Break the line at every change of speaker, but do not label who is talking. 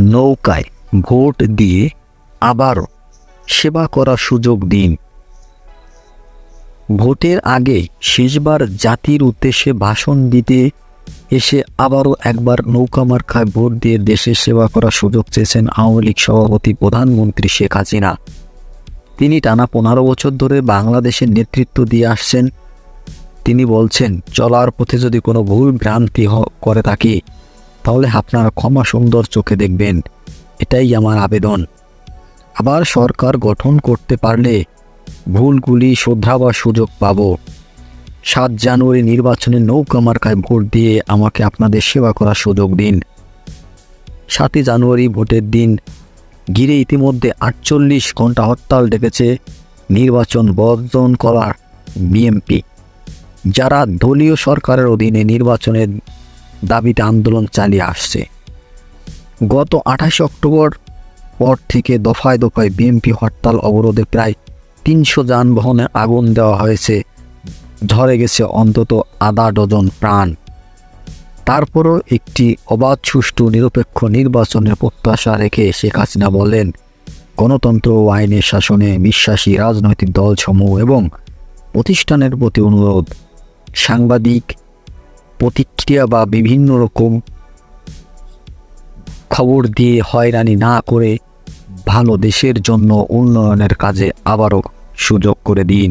নৌকায় ভোট দিয়ে আবারও সেবা করার সুযোগ দিন। ভোটের আগে শেষবার জাতির উদ্দেশ্যে ভাষণ দিতে এসে আবারও একবার নৌকা মার্কায় ভোট দিয়ে দেশের সেবা করার সুযোগ চেয়েছেন আওয়ামী লীগ সভাপতি প্রধানমন্ত্রী শেখ হাসিনা। তিনি টানা পনেরো বছর ধরে বাংলাদেশের নেতৃত্ব দিয়ে আসছেন। তিনি বলছেন, চলার পথে যদি কোনো ভুল ভ্রান্তি করে থাকি তাহলে আপনারা ক্ষমা সুন্দর চোখে দেখবেন। এটাই আমার আবেদন। আবার সরকার গঠন করতে পারলে ভুলগুলি শোধরাবার সুযোগ পাব। সাত জানুয়ারি নির্বাচনে নৌকা মার্কায় ভোট দিয়ে আমাকে আপনাদের সেবা করার সুযোগ দিন। সাতই জানুয়ারি ভোটের দিন। ঘিরে ইতিমধ্যে আটচল্লিশ ঘণ্টা হরতাল ডেকেছে নির্বাচন বর্জন করার বিএমপি। যারা দলীয় সরকারের অধীনে নির্বাচনের দাবিতে আন্দোলন চালিয়ে আসছে। গত আঠাশে অক্টোবর পর থেকে দফায় দফায় বিএমপি হরতাল অবরোধে প্রায় তিনশো যানবাহনে আগুন দেওয়া হয়েছে। ঝরে গেছে অন্তত আধা ডজন প্রাণ। তারপরও একটি অবাধ, সুষ্ঠু, নিরপেক্ষ নির্বাচনের প্রত্যাশা রেখে শেখ হাসিনা বলেন, গণতন্ত্র ও আইনের শাসনে বিশ্বাসী রাজনৈতিক দলসমূহ এবং প্রতিষ্ঠানের প্রতি অনুরোধ। সাংবাদিক প্রতিক্রিয়া বা বিভিন্ন রকম খবর দিয়ে হয়রানি না করে ভালো দেশের জন্য উন্নয়নের কাজে আবারও সুযোগ করে দিন।